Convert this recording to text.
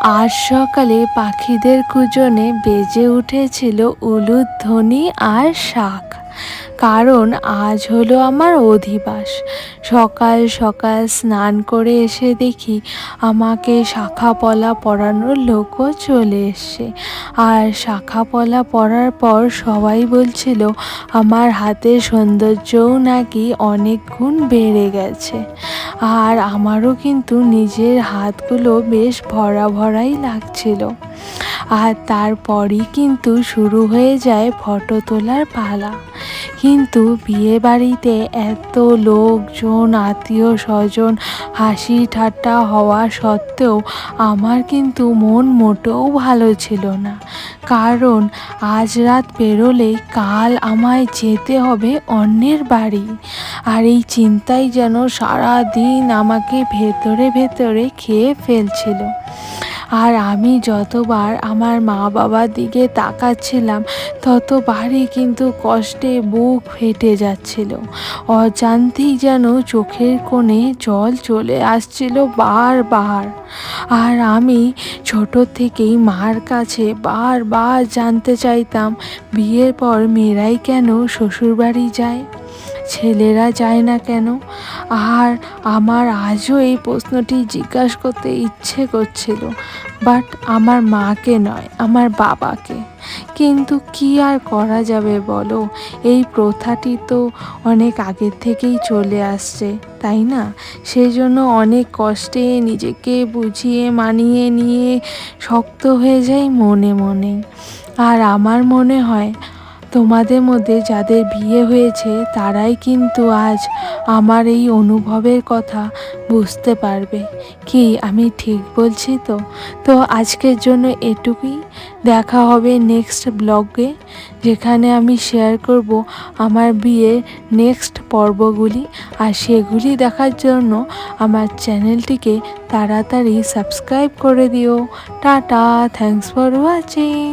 আজ সকালে পাখিদের কুজনে বেজে উঠেছিল উলুধ্বনি আর শাক। কারণ আজ হলো আমার অধিবাস। সকাল সকাল স্নান করে এসে দেখি আমাকে শাখা পলা পরানোর লোকও চলে এসছে। আর শাখা পলা পরার পর সবাই বলছিল, আমার হাতের সৌন্দর্যও নাকি অনেক গুণ বেড়ে গেছে। আর আমারও কিন্তু নিজের হাতগুলো বেশ ভরা ভরাই লাগছিল। আর তারপরই কিন্তু শুরু হয়ে যায় ফটো তোলার পালা। কিন্তু বিয়ে বাড়িতে এত লোকজন, আত্মীয় স্বজন, হাসি ঠাট্টা হওয়া সত্ত্বেও আমার কিন্তু মন মোটেও ভালো ছিল না। কারণ আজ রাত পেরোলে কাল আমায় যেতে হবে অন্যের বাড়ি। আর এই চিন্তাই যেন সারা দিন আমাকে ভেতরে ভেতরে খেয়ে ফেলছিল। আর আমি যতবার আমার মা বাবার দিকে তাকাচ্ছিলাম, ততবারই কিন্তু কষ্টে বুক ফেটে যাচ্ছিল। অজান্তেই যেন চোখের কোণে জল চলে আসছিল বারবার। আর আমি ছোট থেকেই মার কাছে বারবার জানতে চাইতাম, বিয়ের পর মেয়েরাই কেন শ্বশুরবাড়ি যায়, ছেলেরা যায় না কেন? আর আমার আজও এই প্রশ্নটি জিজ্ঞাসা করতে ইচ্ছে করছিল বাট আমার মাকে নয়, আমার বাবাকে। কিন্তু কি আর করা যাবে বলো? এই প্রথাটি তো অনেক আগের থেকেই চলে আসছে, তাই না? সেই জন্য অনেক কষ্টে নিজেকে বুঝিয়ে, মানিয়ে নিয়ে শক্ত হয়ে যাই মনে মনে। আর আমার মনে হয় তোমাদের মধ্যে যাদের বিয়ে হয়েছে, তারাই কিন্তু আজ আমার এই অনুভবের কথা বুঝতে পারবে। কি, আমি ঠিক বলছি তো? তো আজকের জন্য এটুকুই। দেখা হবে নেক্সট ব্লগে যেখানে আমি শেয়ার করব আমার বিয়ের নেক্সট পর্বগুলি। আর সেগুলি দেখার জন্য আমার চ্যানেলটিকে তাড়াতাড়ি সাবস্ক্রাইব করে দিও। Tata thanks for watching